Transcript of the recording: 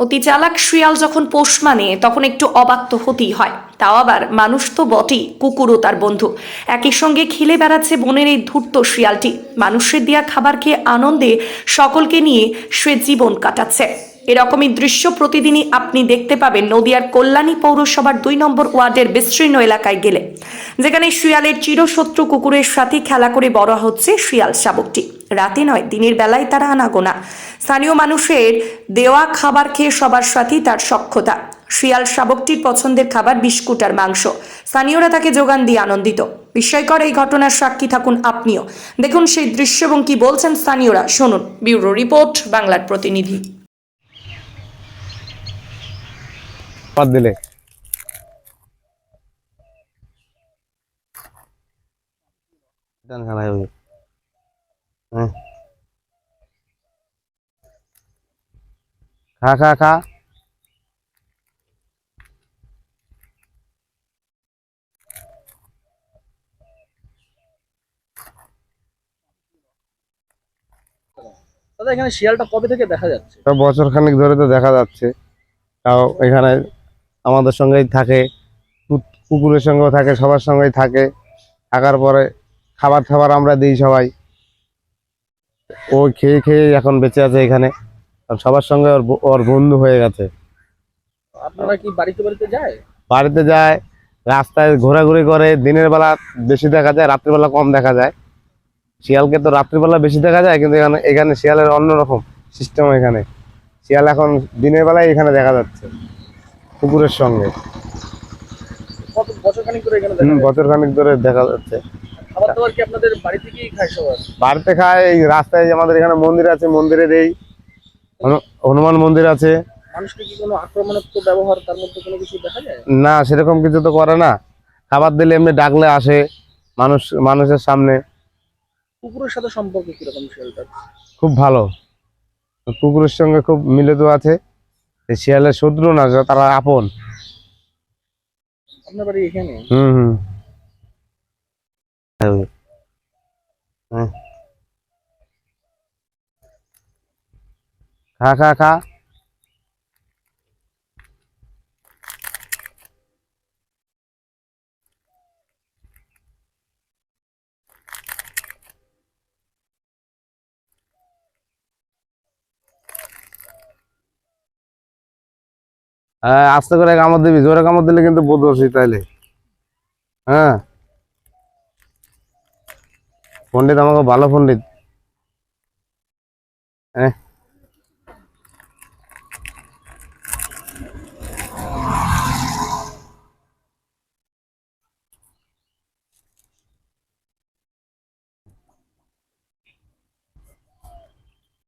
অতি চালাক শিয়াল যখন পোষ মানে তখন একটু অবাক তো হতেই হয়। তাও আবার মানুষ তো বটেই, কুকুরও তার বন্ধু। একই সঙ্গে খেলে বেড়াচ্ছে বনের এই ধূর্ত শিয়ালটি। মানুষের দেয়া খাবার খেয়ে আনন্দে সকলকে নিয়ে সে জীবন কাটাচ্ছে। এরকমই দৃশ্য প্রতিদিনই আপনি দেখতে পাবেন নদিয়ার কল্যাণী পৌরসভার দুই নম্বর ওয়ার্ডের বিস্তীর্ণ এলাকায় গেলে। যেখানে শিয়ালের চিরশত্রু কুকুরের সাথে খেলা করে বড় হচ্ছে শিয়াল শাবকটি। রাতে নয়, দিনের বেলায় তারা আনাগোনা। স্থানীয় মানুষের দেওয়া খাবার খেয়ে সবার সাথেই তার সক্ষতা। শিয়াল শাবকটির পছন্দের খাবার বিস্কুট আর মাংস। স্থানীয়রা তাকে যোগান দিয়ে আনন্দিত। বিস্ময়কর এই ঘটনার সাক্ষী থাকুন আপনিও। দেখুন সেই দৃশ্য এবং কি বলছেন স্থানীয়রা। শুনুন, ব্যুরো রিপোর্ট, বাংলার প্রতিনিধি। বাদ দিলে। ডান খানায় ওই হ্যাঁ। খা খা খা। দাদা এখানে শিয়ালটা কবে থেকে দেখা যাচ্ছে? বছর খানিক ধরে তো দেখা যাচ্ছে। তাও এখানে আমাদের সঙ্গেই থাকে কুকুরের সঙ্গেও থাকে সবার সঙ্গেই থাকে। থাকার পরে খাবার খাবার আমরা দিই সবাই। ও খেয়ে খেয়ে এখন বেঁচে আছে এখানে। সবার সঙ্গে ওর ওর বন্ধু হয়ে গেছে। আপনারা কি বাড়িতে বাড়িতে যায়? বাড়িতে যায় রাস্তায় ঘোরাঘুরি করে দিনের বেলা বেশি দেখা যায় রাত্রিবেলা কম দেখা যায়। শিয়ালকে তো রাত্রিবেলা বেশি দেখা যায় কিন্তু এখানে এখানে শিয়ালের অন্যরকম সিস্টেম এখানে। শিয়াল এখন দিনের বেলায় এখানে দেখা যাচ্ছে। কুকুরের সঙ্গে। কত বছর খানিক ধরে দেখা যাচ্ছে। বাড়িতে খায় এই রাস্তায় যে আমাদের এখানে মন্দির আছে মন্দিরের এই হনুমান মন্দির আছে। না সেরকম কিছু তো করে না। খাবার দিলে এমনি ডাকলে আসে মানুষ মানুষের সামনে। কুকুরের সাথে সম্পর্ক কীরকম খুব ভালো। কুকুরের সঙ্গে খুব মিলিত আছে। শিয়ালের শত্রু না তারা আপন। আপনার বাড়ি এখানে? হুম হুম। হ্যাঁ। খা খা খা। আস্তে করে কামড় দিবি, জোরে কামড় দিলে কিন্তু হচ্ছি তাইলে। হ্যাঁ। পণ্ডিত আমাকে ভালো পণ্ডিত। হ্যাঁ